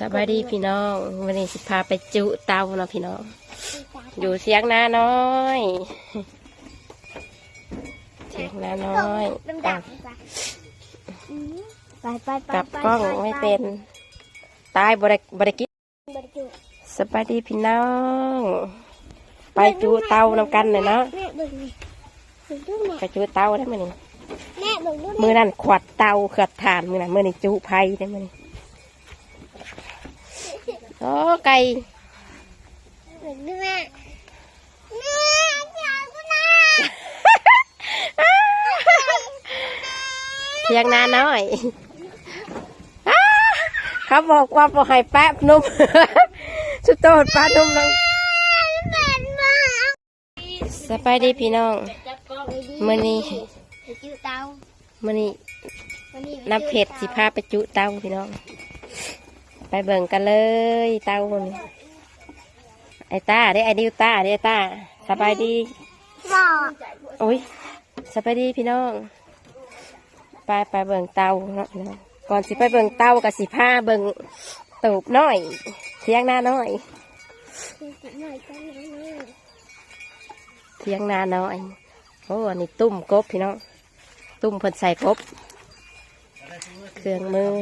สบายดีพี่น้องวันนี้สิพาไปจุเตาเนาะพี่น้อง อยู่เสียงนาน้อยเสียงนาน้อยเป็นอะดักไปไปไปกลับกล้องไม่เป็น ตายบริบริกินบริจุสบายดีพี่น้อง ไปจุเตานำกันเลยเนาะแม่เบิ่งนี่เบิ่งดูแม่ไปจุเตาได้ไหมนี่แม่เบิ่งดูมือนั่นขวัดเตาขวัดถ่านมือนั่นมือนี่จุไผ่ได้ไหมนี่ โอ้ไก่เบิ่งดูแม่แม่อยากกูนะเทียงนาน้อยอ้าเขาบอกว่าบ่ให้แป๊บนุ่มสุดโตดปลานุ่มลงเป็นมาสบายดีพี่น้องจับกล้องดีมื้อนี้ไปจุเตามื้อนี้วันนี้น้ำเผ็ดสิพาไปจุเตาพี่น้อง ไปเบิ่งกันเลยเตาคนี่ไอ้ตาเด้ไอ้ดิวตาเด้ไอตาสบายดีบอโอ้ยสบายดีพี่น้อง ไปไปเบิ่งเตาเนาะก่อนสิไปเบิ่งเตากับสิพาเบิ่งตูบน้อยเทียงนาน้อยหน่อยเทียงนาน้อยโอ้อันนี้ตุ้มกบพี่น้องตุ้มเพิ่นใส่กบเครื่องมือ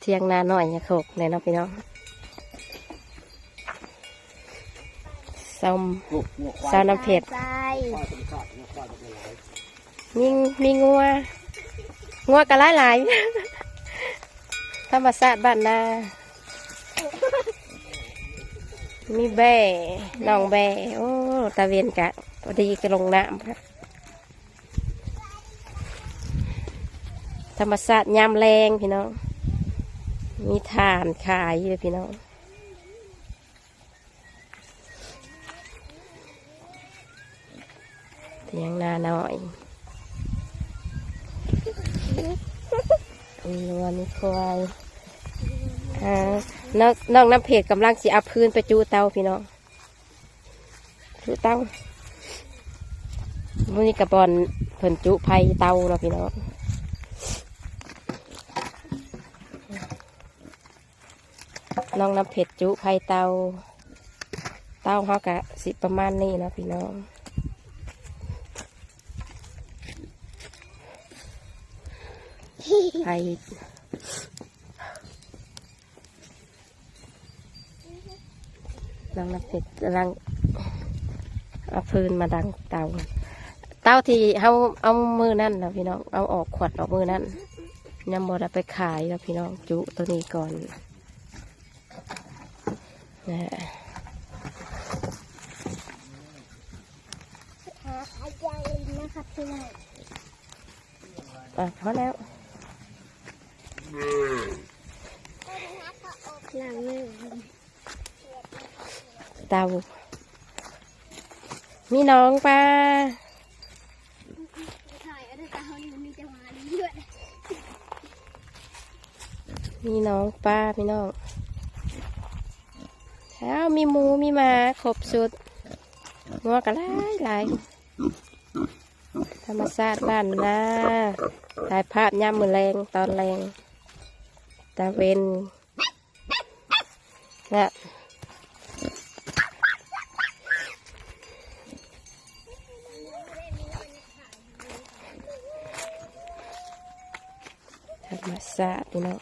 เทียงนาน้อยเนี่ยโขกในเนาะพี่น้องซ้มซาวน้ำเผ็ดใส่มีมีงัว งัวกระไรหลายๆ ธรรมศาสตร์บ้านนา มีแบ่น้องแบ่โอ้ตะเวียนกะ พอดีก็ลงน้ำครับธรรมศาสตร์ยามแรงพี่น้อง มีทานขายอยู่พี่น้องเทียงนาหน่อยมีวัวมีควายอ่านอกนอกน้ำเพจกำลังสิเอาพื้นไปจูเตาพี่น้องจูเตา วันนี้กระบอนเพิ่นจุไผ่เตาเนาะพี่น้องน้องน้ำเผ็ดจุไผ่เตา เตาเขากะสิประมาณนี้เนาะพี่น้องไผ่น้องน้ำเผ็ดกำลังเอาพื้นมาดังเตา เต้าที่เอาเอามือนั่นนะพี่น้อง เอาออกขวดออกมือนั่นยังบ่ได้ไปขายแล้วพี่น้องจุตัวนี้ก่อนนะฮะหาอาจารย์นะครับพี่น้องอะพอแล้วหลังมือเตามีน้องปลา ถ่ายอะไรตาอยู่มีจังหวะนี้ด้วย มีน้องป้าพี่น้องแล้วมีหมูมีหมาครบสุดงัวกันหลายหลายธรรมชาติบ้านนาถ่ายภาพย่ำมือแรงตอนแรงตาเวนนะธรรมชาติพี่น้อง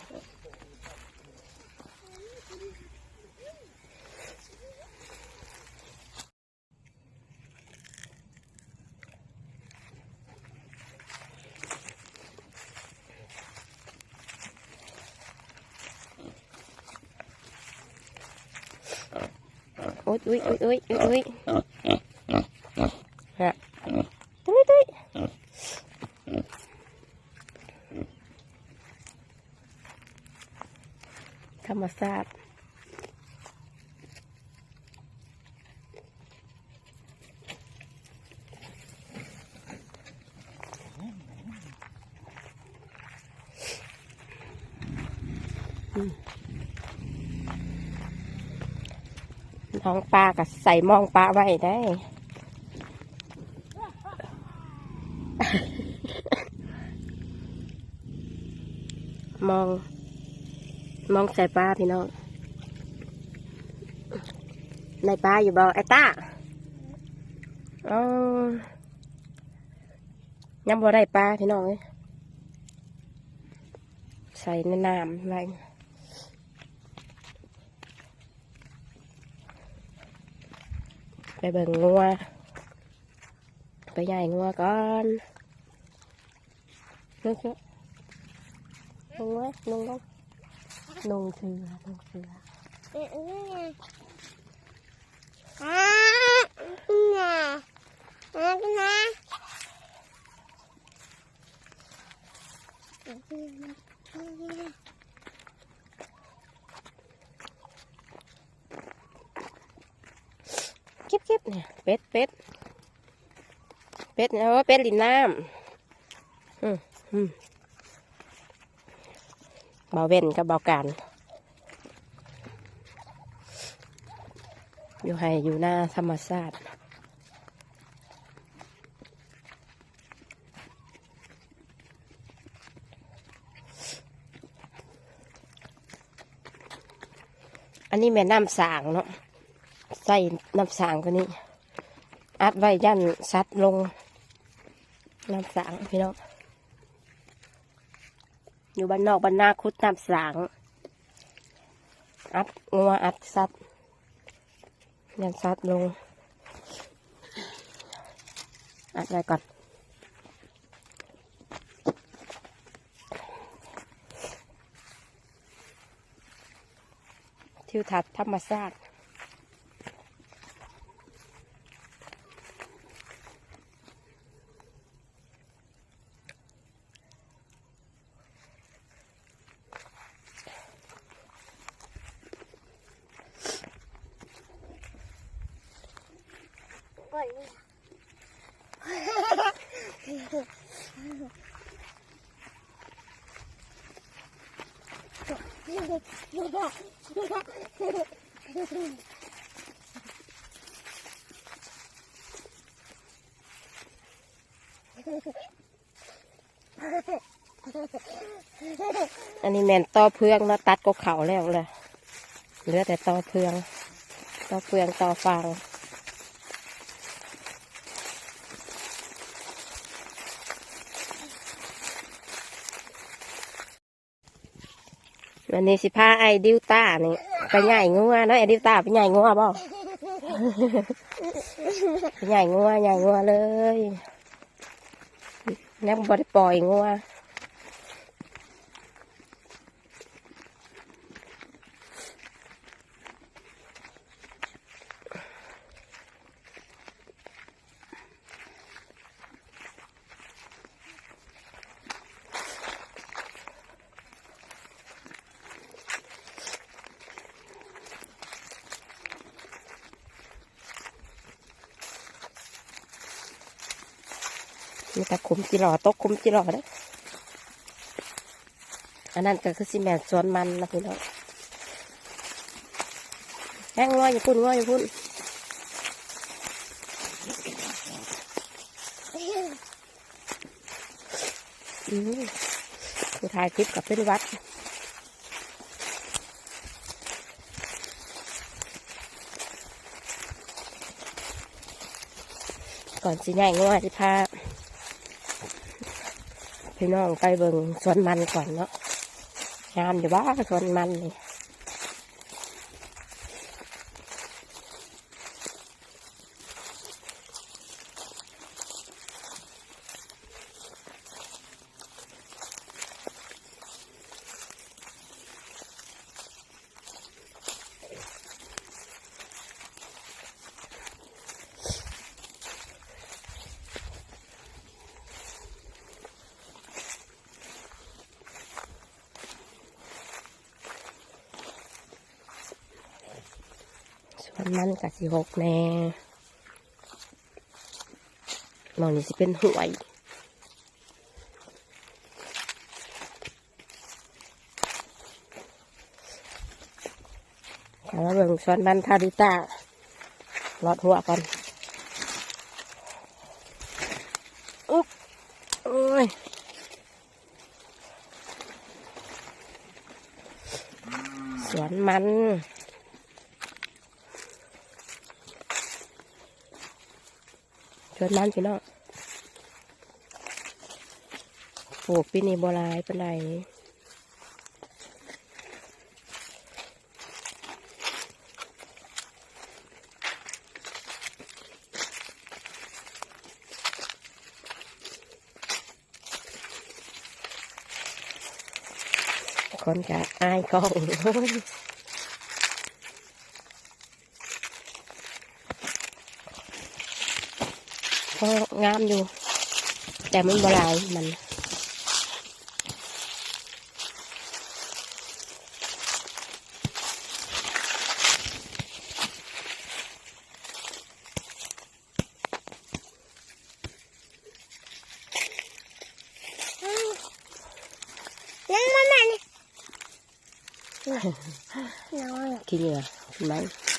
อุ้ยอุ้ยอุ้ยอุ้ยอุ้ยฮะตุ้ยตุ้ยธรรมศาสตร์ ท้องปลากับใส่มองปลาไว้ได้ มอง มองใส่ปลาพี่น้องในปลาอยู่บ่อไอ้ตาอย้ำบ่ได้ปลาพี่น้องใส่ในน้ำอะไร ไปเบิ่งงัวไปใหญ่งัวก่อนลุกเถอะลงไว้ลงลงลงเสือลงเสืออะนี่ไงอ่านี่ไงอ่านี่ไงเก็บเก็บเนี่ยเป็ดเป็ดเป็ดเนี่ยว่าเป็ดลินน้ำอืมอืมเบาเว่นกับเบาการอยู่ให้อยู่หน้าธรรมชาติอันนี้แม่น้ำสางเนาะ ใส่น้ำสางตัวนี้ อัดไว้ยันซัดลงน้ำสางพี่น้องอยู่บ้านนอกบ้านนาคุดน้ำสาง อัดงัวอัดซัดยันซัดลง อัดไว้ก่อนทิวทัศน์ธรรมชาติ อันนี้แมนต่อเพืองนาะตัดก็เขาแล้วเลยเหลือแต่ต่อเพือง ต่อเพืองต่อฟาง วันนี้สิพาไอ้ดิวต้านี่ไปใหญ่งัวเนาะไอ้ดิวตาไปใหญ่งัวบ่ไปใหญ่งัวใหญ่งัวเลยยังบ่ได้ปล่อยงัว มีแต่คุมจิหลอตกคุมจิหลอเด้ออันนั้นก็คือสิแมนสวนมันนะพี่น้องแห้งง้ออย่าพุ่นง้ออย่าพุ่นอืมผู้ถ่ายคลิปกับเป็นวัดก่อนสิใหญ่ง้อสิพา พี่น้องไปเบิ่งสวนมันก่อนเนาะงามอยู่ว่าสวนมันนี่ สวนมันกับสิหกแน่มองนี่สิเป็นห่วยเอามาเบิ่งสวนมันทาริตาลอดหัวก่อนอุ๊บโอ้ยสวนมัน ชวนมันพี่น้องปลูกปีนี้บัวลายป็นไรคนจะอายกล้อง ก็งามอยู่ แต่มันบหลายมันนั่งมาแม่นี่น้อยขี้เหงื่อขี้มันเอางัวไปกินน้ำเออเออครับม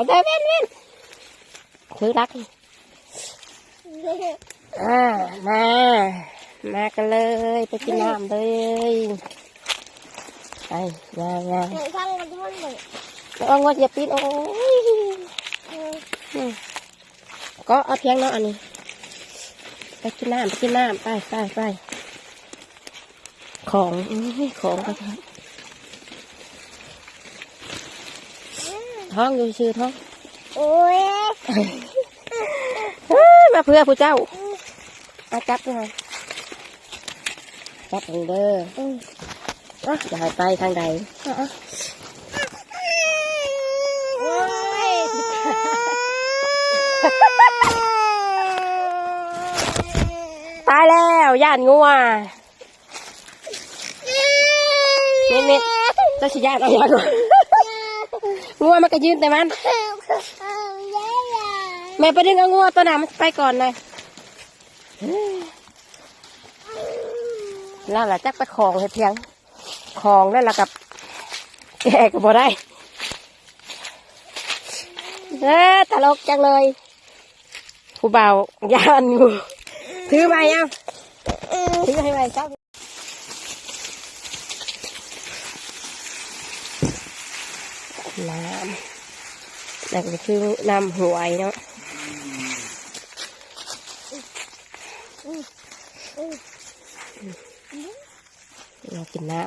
าได้เว้นเว้นคือรัก อ่ามา มากันเลย ไปกินน้ำเลยไปมามาหนูฟังกันทุกคนเลยเอางดอย่าปิดโอ้ยก็เอาเพียงเนาะอันนี้ ไปกินน้ำไปกินน้ำไปไปไปของของก็ท้องท้องอยู่ชื่อท้องโอ้ยมาเพื่อผู้เจ้า มาจับด้วยจับเองเด้ออืมอะอย่าให้ไปทางใดอะอะโอ้ยตายแล้วย่านงัวนี่นี่เจ้าชิย่านเอาอย่างงัวงัวมันก็ยืนแต่มันแม่ไปดึงเอางัวตัวหนามันไปก่อนเลย แล้วล่ะจักไปของให้เพียงของแล้วล่ะกับแกก็บ่ได้เออตลกจังเลยผู้บ่าวยานงูถือไปเอาถือให้ไปจ้าน้ำนั่นก็คือน้ำหวยเนาะเรากิ น้ำ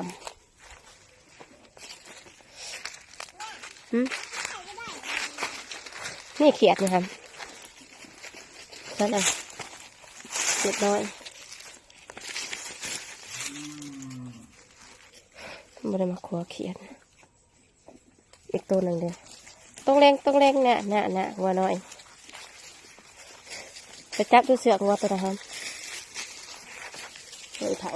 นี่เขียดนะครับนั่นเองเรียบร้อยไม่ได้มาขวเขียดอีกตัวหนึ่งเดียวต้องเร่งต้องเร่งเนี่ยน่ะน่ะวัวน้อยไปจับดูเสือกวัวตัวนะครับเลยเผา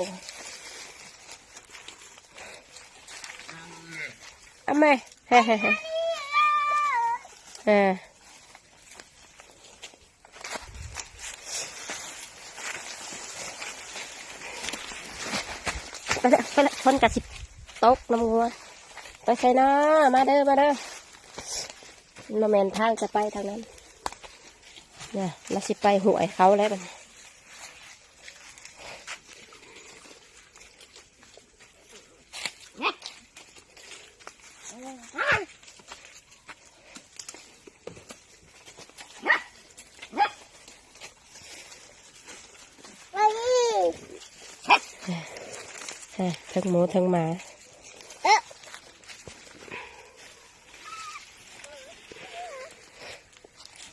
เอาไหมเฮ้เฮ้เฮ้เออไปละไปละคนกับสิบตกน้ำงัวไปใส่น้ามาเด้อมาเด้อมาแมนทางจะไปทางนั้นเนี่ยเราสิไปหวยเขาแล้วมัน ทั้งหมูทั้งหมา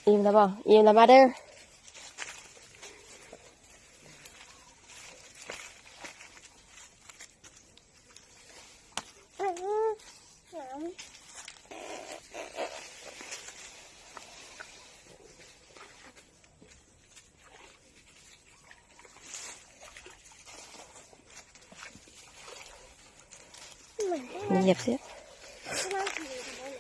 อิ่มแล้วบ่อิ่มแล้วมาเด้อ เหยียบเสีย นั่งถือเลย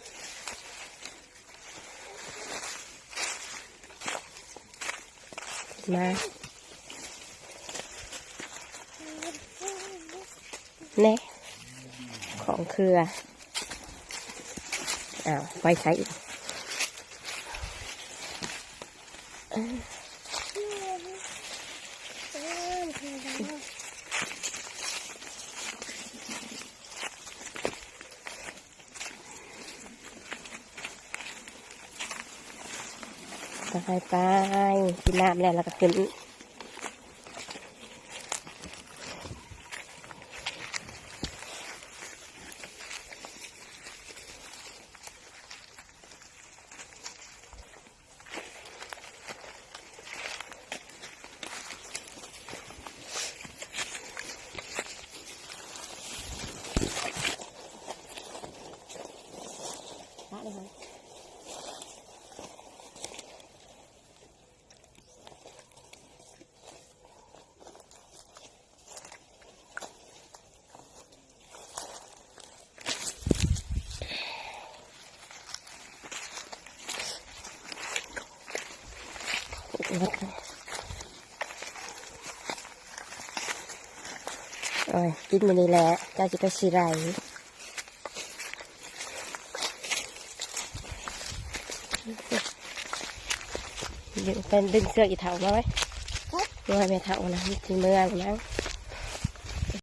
มาเน่ของเครือ อ้าวไปใช้อีกไปไป กินน้ำแล้วแล้วก็ขึ้น อ้ยกินมันนี่แหละเจ้าจิกชิไรดึงเป็นดึงเสื้ออีเถามาไหมด้วยแม่เถานะมีเมื่อมั้ง